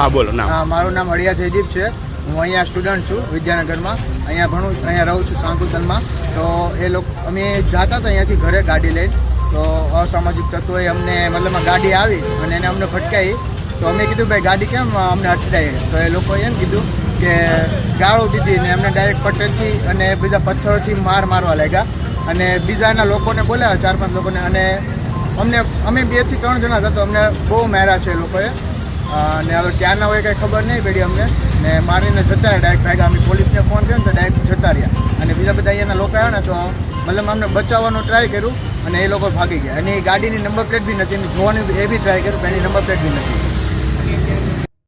હા, બોલો હા, મારું નામ હળિયા જયદીપ છે. હું અહીંયા સ્ટુડન્ટ છું વિદ્યાનગરમાં. અહીંયા ભણું, અહીંયા રહું છું સાંકુતનમાં. તો એ લોકો, અમે જતા હતા અહીંયાથી ઘરે ગાડી લઈને. તો અસામાજિક તત્વોએ અમને, મતલબ ગાડી આવી અને એને અમને ફટકાવી તો અમે કીધું, ભાઈ, ગાડી કેમ અમને અટકાવી તો એ લોકોએ એમ કીધું કે, ગાળો દીધી ને એમને ડાયરેક્ટ પટેલથી અને બીજા પથ્થરોથી માર મારવા લાગ્યા. અને બીજાના લોકોને બોલાવ્યા, ચાર પાંચ લોકોને. અને અમને, અમે બેથી ત્રણ જણા હતા, તો અમને બહુ માર્યા છે એ લોકોએ. અને હવે ક્યાંના હોય કંઈ ખબર નહીં પડી અમને. ને મારીને જતા ડાયરેક્ટ ભાઈ અમે પોલીસને ફોન કર્યો ને તો ડાયરેક્ટ જતા રહ્યા. અને બીજા બધા અહીંયાના લોકો આવ્યા ને તો મતલબ અમને બચાવવાનો ટ્રાય કર્યું અને એ લોકો ભાગી ગયા. અને એ ગાડીની નંબર પ્લેટ બી નથી. જોવાની એ બી ટ્રાય કર્યું એની નંબર પ્લેટ બી નથી.